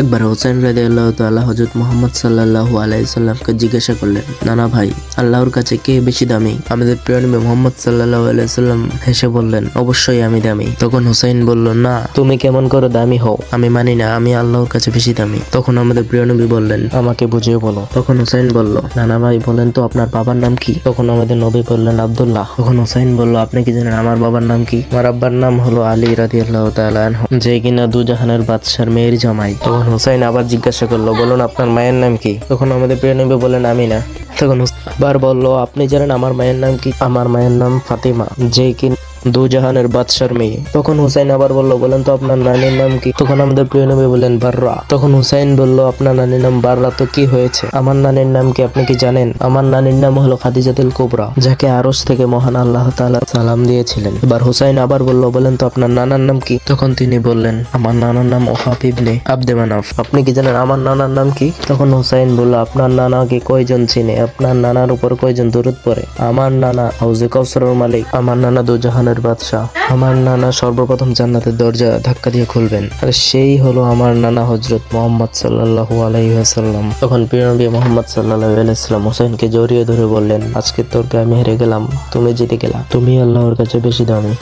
একবার হোসেন রাজি আল্লাহ তাল্লাহ হজরত মোহাম্মদ সাল্লাহু আলাইসাল্লামকে জিজ্ঞাসা করলেন, নানা ভাই, আল্লাহর কাছে কে বেশি দামি? আমাদের নবী মোহাম্মদ সাল্লাহ আলাইসাল্লাম হেসে বললেন, অবশ্যই আমি দামি। তখন হুসাইন বলল, না, তুমি কেমন করে দামি হও? আমি মানি না, আমি আল্লাহর কাছে বেশি দামি। তখন আমাদের প্রিয়নবী বললেন, আমাকে বুঝিয়ে বলো। তখন হুসাইন বলল, নানা ভাই, বলেন তো আপনার বাবার নাম কি? তখন আমাদের নবী বললেন, আবদুল্লাহ। তখন হুসাইন বলল, আপনি কি জানেন আমার বাবার নাম কি? আমার আব্বার নাম হলো আলী রাদি আল্লাহ যে কিনা দুজাহানের বাদশার মেয়ের জামাই। তখন হুসাইন আবার জিজ্ঞাসা করল, বলুন, আপনার মায়ের নাম কি? তখন আমাদের প্রিয় নবী বলেন আমি না তখন আবার বলল, আপনি জানেন আমার মায়ের নাম কি? আমার মায়ের নাম ফাতিমা। যে কি দুজাহানের বাদশার মেয়ে। তখন হুসাইন আবার বলল, বলেন তো আপনার নানির নাম কি? তখন আমাদের প্রিয় নবী বললেন, বাররা। তখন হুসাইন বলল, আপনার নানির নাম বাররা, তো কি হয়েছে? আমার নানির নাম কি আপনি কি জানেন? আমার নানির নাম হলো খাদিজাতুল কুবরা, যাকে আরস থেকে মহান আল্লাহ তাআলা সালাম দিয়েছিলেন। এবার হুসাইন আবার বলল, বলেন তো আপনার নানার নাম কি? তখন তিনি বললেন, আমার নানার নাম ওহাব ইবনে আব্দে মানাফ। আপনি কি জানেন আমার নানার নাম কি? তখন হুসাইন বলল, আপনার নানাকে কয়জন চিনে? আপনার নানার উপর কয়জন দূরত পড়ে? আমার নানা, হাউজে কৌসরের মালিক। আমার নানা দুজাহানের বাদশাহ। আমার নানা সর্বপ্রথম জান্নাতের দরজা ধাক্কা দিয়ে খুলবেন। আর সেই হলো আমার নানা হজরত মোহাম্মদ সাল্লাল্লাহু আলাইহি তখন প্রিয় মোহাম্মদ সাল্লাহ আলাইসাল্লাম হোসেনকে জড়িয়ে ধরে বললেন আজকে তোর আমি হেরে গেলাম। তুমি জিতে গেলাম তুমি আল্লাহর কাছে বেশি দামি।